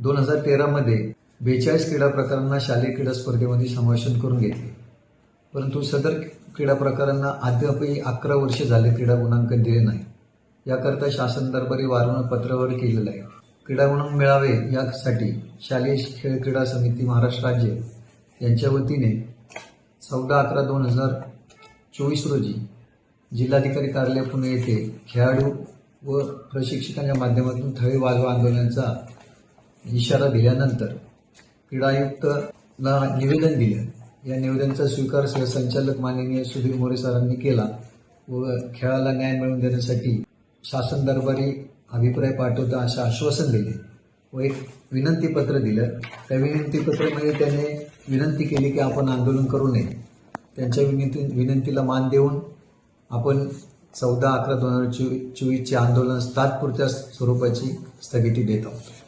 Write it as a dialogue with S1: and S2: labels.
S1: दोन हजार तेरामध्ये बेचाळीस क्रीडा प्रकारांना शालेय क्रीडा स्पर्धेमध्ये समावेशन करून घेतले. परंतु सदर क्रीडा प्रकारांना अद्यापही अकरा वर्ष झाले क्रीडा गुणांकन दिले नाही. याकरता शासन दरबारी वारंवार पत्रावर केलेलं आहे. क्रीडा गुणांक मिळावे यासाठी शालेय खेळ क्रीडा समिती महाराष्ट्र राज्य यांच्या वतीने चौदा अकरा दोन हजार चोवीस रोजी जिल्हाधिकारी कार्यालय पुणे येथे खेळाडू व प्रशिक्षकांच्या माध्यमातून थळी वाजवा आंदोलनाचा इशारा दिल्यानंतर क्रीडा आयुक्तला निवेदन दिलं. या निवेदनाचा स्वीकार सहसंचालक माननीय सुधीर मोरे सरांनी केला व खेळाला न्याय मिळवून देण्यासाठी शासन दरबारी अभिप्राय पाठवता असे आश्वासन दिले व एक विनंतीपत्र दिलं. त्या विनंतीपत्रामध्ये त्याने विनंती केली की आपण आंदोलन करू नये. त्यांच्या विनंती विनंतीला मान देऊन आपण चौदा अकरा दोन हजार चोवीस चोवीसचे आंदोलन तात्पुरत्या स्वरूपाची स्थगिती देत आहोत.